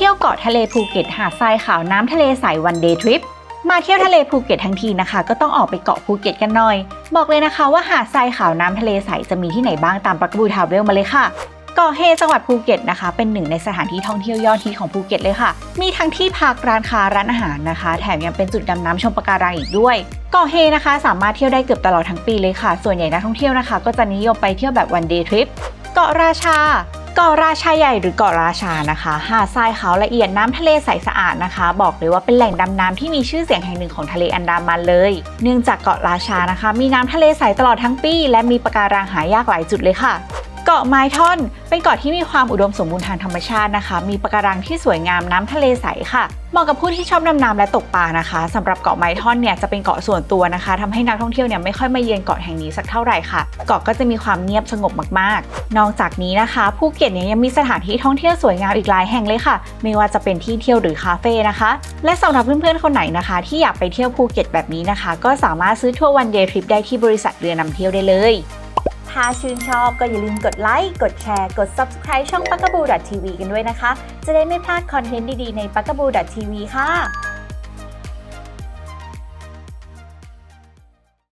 ที่ยวเกาะทะเลภูเก็ตหาดทรายขาวน้ำทะเลใสวันเดย์ทริปมาเที่ยวทะเลภูเก็ตทั้งทีนะคะ ก็ต้องออกไปเกาะภูเก็ตกันหน่อย บอกเลยนะคะว่าหาดทรายขาวน้ำทะเลใสจะมีที่ไหนบ้างตามปักบูทาวเวลมาเลยค่ะเกาะเฮจังหวัดภูเก็ตนะคะ เป็นหนึ่งในสถานที่ท่องเที่ยวยอดฮิตของภูเก็ตเลยค่ะ มีทั้งที่พักร้านค้าร้านอาหารนะคะ แถมยังเป็นจุดดำน้ำชมปะการังอีกด้วยเกาะเฮนะคะ สามารถเที่ยวได้เกือบตลอดทั้งปีเลยค่ะ ส่วนใหญ่นักท่องเที่ยวนะคะ ก็จะนิยมไปเที่ยวแบบวันเดย์ทริปเกาะราชา กาะราชาใหญ่หรือเกาะราชานะคะหาดทรายขาวละเอียดน้ำทะเลใสสะอาดนะคะ บอกเลยว่าเป็นแหล่งดำน้ำที่มีชื่อเสียงแห่งหนึ่งของทะเลอันดามันเลย เนื่องจากเกาะราชานะคะ มีน้ำทะเลใสตลอดทั้งปี และมีปะการังหายากหลายจุดเลยค่ะ เกาะไม้ท่อน เป็นเกาะที่มีความอุดมสมบูรณ์ทางธรรมชาตินะคะ มีปะการังที่สวยงามน้ำทะเลใสค่ะเหมาะกับผู้ที่ชอบดำน้ำและตกปลานะคะสำหรับเกาะไม้ท่อนเนี่ยจะเป็นเกาะส่วนตัวนะคะทำให้นักท่องเที่ยวเนี่ยไม่ค่อยมาเยือนเกาะแห่งนี้สักเท่าไหร่ค่ะ เกาะก็จะมีความเงียบสงบมากๆ นอกจากนี้นะคะภูเก็ตเนี่ยยังมีสถานที่ท่องเที่ยวสวยงามอีกหลายแห่งเลยค่ะ ไม่ว่าจะเป็นที่เที่ยวหรือคาเฟ่นะคะ และสำหรับเพื่อนๆคนไหนนะคะ ที่อยากไปเที่ยวภูเก็ตแบบนี้นะคะ ก็สามารถซื้อทัวร์วันเดย์ทริปได้ที่บริษัทเรือนำเที่ยวได้เลย ถ้าชื่นชอบก็อย่าลืมกดไลค์ กดแชร์ กด subscribe ช่อง p a k a b o o t v กันด้วยนะคะ จะได้ไม่พลาดคอนเทนต์ดีๆใน p a k a b o o t v ค่ะ